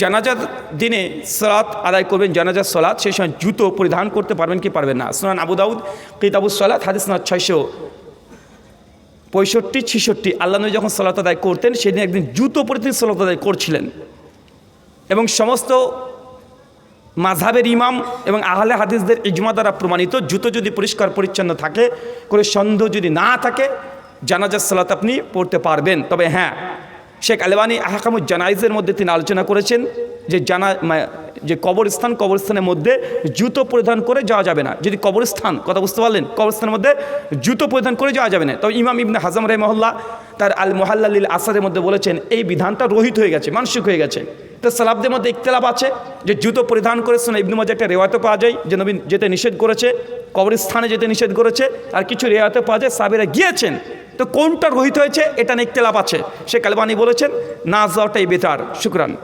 জানাজার দিনে আদায় করবেন, জানাজার সেই সময় জুতো পরিধান করতে পারবেন কি পারবেন না। সুনান হাদিস ছয়শো পঁয়ষট্টি, ছিষট্টি। আল্লাহ নবী যখন আদায় করতেন, সেদিন একদিন জুতো পরে তিনি আদায় করছিলেন। এবং সমস্ত মাঝহাবের ইমাম এবং আহলে হাদিসদের ইজমা দ্বারা প্রমাণিত, জুতো যদি পরিষ্কার পরিচ্ছন্ন থাকে করে সন্দেহ যদি না থাকে, জানাজার সালাত আপনি পড়তে পারবেন। তবে হ্যাঁ শেখ আলবানী আহকামুজ জানাইজের মধ্যে তিনি আলোচনা করেছেন যে জানা যে কবরস্থান, কবরস্থানের মধ্যে জুতো পরিধান করে যাওয়া যাবে না। যদি কবরস্থান, কথা বুঝতে পারলেন? কবরস্থানের মধ্যে জুতো পরিধান করে যাওয়া যাবে না। তবে ইমাম ইবনে হাজাম রহমহল্লা তার আল মোহাল্লালিল আসাদের মধ্যে বলেছেন, এই বিধানটা রহিত হয়ে গেছে, মানসিক হয়ে গেছে। তো সালাবদের মধ্যে ইখতলাফ আছে যে জুতো পরিধান করে শোনা ইবনু মাঝে একটা রেওয়ায়তও পাওয়া যায়, যে নবীন যেতে নিষেধ করেছে, কবরস্থানে যেতে নিষেধ করেছে, আর কিছু রেওয়ায়তে পাওয়া যায় সাবেরা গিয়েছেন। তো কোনটা রহিত হয়েছে? এটা নিয়ে তেলাপ আছে। সে কালবানি বলেছেন, না যাওয়াটাই বেতার। শুক্রান।